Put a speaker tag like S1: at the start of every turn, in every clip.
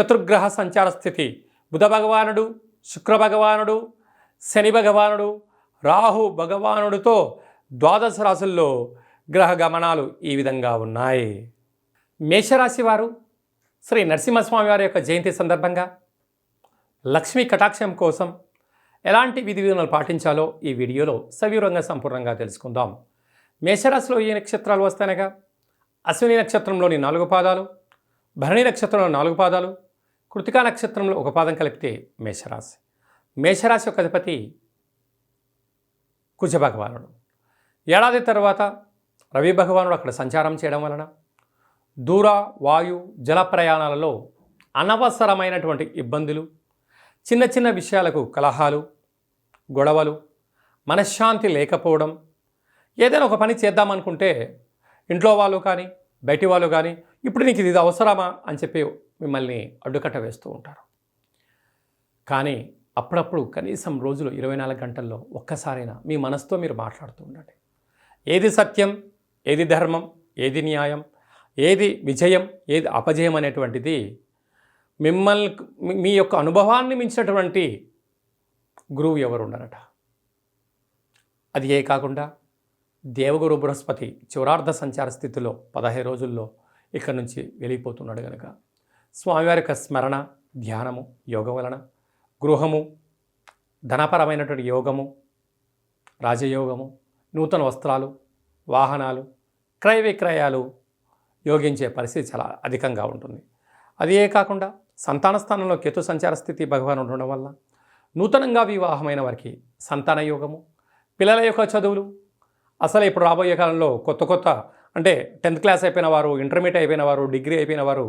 S1: చతుర్గ్రహ సంచార స్థితి. బుధ భగవానుడు శుక్ర భగవానుడు శని భగవానుడు రాహు భగవానుడితో ద్వాదశ రాశుల్లో గ్రహ గమనాలు ఈ విధంగా ఉన్నాయి. మేషరాశి వారు శ్రీ నరసింహస్వామి వారి యొక్క జయంతి సందర్భంగా లక్ష్మీ కటాక్షం కోసం ఎలాంటి విధి విధానాలు పాటించాలో ఈ వీడియోలో సవివరంగా సంపూర్ణంగా తెలుసుకుందాం. మేషరాశిలో ఏ నక్షత్రాలు వస్తాయనగా? అశ్విని నక్షత్రంలోని నాలుగు పాదాలు భరణి నక్షత్రంలో నాలుగు పాదాలు కృతికా నక్షత్రంలో ఒక పాదం కలిపితే మేషరాశి. మేషరాశి యొక్క అధిపతి కుజ భగవానుడు. ఏడాది తర్వాత రవి భగవానుడు అక్కడ సంచారం చేయడం వలన దూర వాయు జల ప్రయాణాలలో అనవసరమైనటువంటి ఇబ్బందులు చిన్న చిన్న విషయాలకు కలహాలు గొడవలు మనశ్శాంతి లేకపోవడం ఏదైనా ఒక పని చేద్దామనుకుంటే ఇంట్లో వాళ్ళు కానీ బయటి వాళ్ళు కానీ ఇప్పుడు నీకు ఇది అవసరమా? అని చెప్పి మిమ్మల్ని అడ్డుకట్ట వేస్తూ ఉంటారు. కానీ అప్పుడప్పుడు కనీసం రోజులు ఇరవై నాలుగు గంటల్లో ఒక్కసారైనా మీ మనసుతో మీరు మాట్లాడుతూ ఉండండి. ఏది సత్యం ఏది ధర్మం ఏది న్యాయం ఏది విజయం ఏది అపజయం అనేటువంటిది మిమ్మల్ని మీ- మీ యొక్క అనుభవాన్ని మించినటువంటి గురువు ఎవరు ఉండరట? అది ఏ కాకుండా దేవగురు బృహస్పతి చివరార్ధ సంచార స్థితిలో పదహైదు రోజుల్లో ఇక్కడి నుంచి వెళ్ళిపోతున్నాడు కనుక స్వామివారి యొక్క స్మరణ ధ్యానము యోగం వలన గృహము ధనపరమైనటువంటి యోగము రాజయోగము నూతన వస్త్రాలు వాహనాలు క్రయ విక్రయాలు యోగించే పరిస్థితి చాలా అధికంగా ఉంటుంది. అదే కాకుండా సంతాన స్థానంలో కేతు సంచార స్థితి భగవాన్ ఉండడం వల్ల నూతనంగా వివాహమైన వారికి సంతాన యోగము పిల్లల యొక్క చదువులు అసలు ఇప్పుడు రాబోయే కాలంలో కొత్త కొత్త అంటే టెన్త్ క్లాస్ అయిపోయిన వారు ఇంటర్మీడియట్ అయిపోయిన వారు డిగ్రీ అయిపోయిన వారు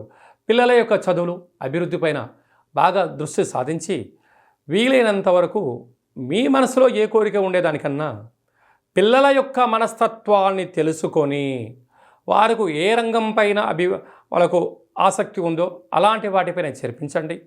S1: పిల్లల యొక్క చదువులు అభివృద్ధి పైన బాగా దృష్టి సాధించి వీలైనంత వరకు మీ మనసులో ఏ కోరిక ఉండేదానికన్నా పిల్లల యొక్క మనస్తత్వాన్ని తెలుసుకొని వారికి ఏ రంగం పైన అభి వాళ్ళకు ఆసక్తి ఉందో అలాంటి వాటిపైన చేర్పించండి.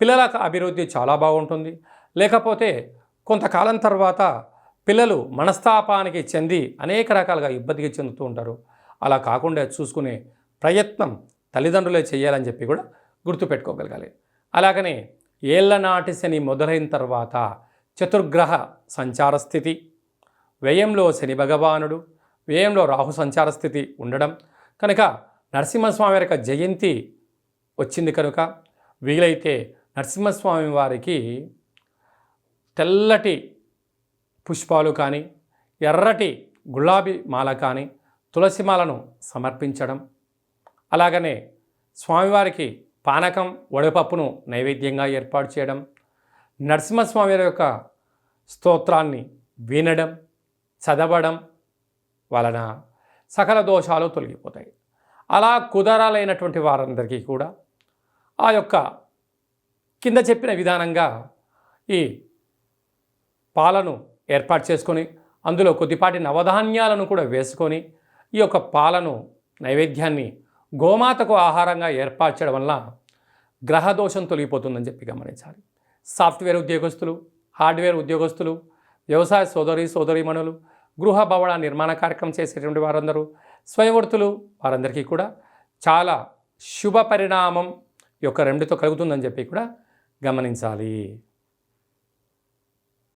S1: పిల్లలకు అభివృద్ధి చాలా బాగుంటుంది. లేకపోతే కొంతకాలం తర్వాత పిల్లలు మనస్తాపానికి చెంది అనేక రకాలుగా ఇబ్బందికి చెందుతూ ఉంటారు. అలా కాకుండా చూసుకునే ప్రయత్నం తల్లిదండ్రులే చేయాలని చెప్పి కూడా గుర్తుపెట్టుకోగలగాలి. అలాగనే ఏళ్ళనాటి శని మొదలైన తర్వాత చతుర్గ్రహ సంచార స్థితి వ్యయంలో శని భగవానుడు వ్యయంలో రాహు సంచార స్థితి ఉండడం కనుక నరసింహస్వామి వారి యొక్క జయంతి వచ్చింది కనుక వీలైతే నరసింహస్వామి వారికి తెల్లటి పుష్పాలు కానీ ఎర్రటి గులాబీ మాల కానీ తులసి మాలను సమర్పించడం. అలాగనే స్వామివారికి పానకం వడపప్పును నైవేద్యంగా ఏర్పాటు చేయడం. నరసింహస్వామి వారి యొక్క స్తోత్రాన్ని వినడం చదవడం వలన సకల దోషాలు తొలగిపోతాయి. అలా కుదరాలైనటువంటి వారందరికీ కూడా ఆ యొక్క కింద చెప్పిన విధానంగా ఈ పాలను ఏర్పాటు చేసుకొని అందులో కొద్దిపాటి నవధాన్యాలను కూడా వేసుకొని ఈ యొక్క పాలను నైవేద్యాన్ని గోమాతకు ఆహారంగా ఏర్పాటు చేయడం వల్ల గ్రహ దోషం తొలగిపోతుందని చెప్పి గమనించాలి. సాఫ్ట్వేర్ ఉద్యోగస్తులు హార్డ్వేర్ ఉద్యోగస్తులు వ్యవసాయ సోదరి సోదరీమణులు గృహ భవన నిర్మాణ కార్యక్రమం చేసేటువంటి వారందరూ స్వయవృత్తులు వారందరికీ కూడా చాలా శుభ పరిణామం ఈ యొక్క రెండుతో కలుగుతుందని చెప్పి కూడా గమనించాలి.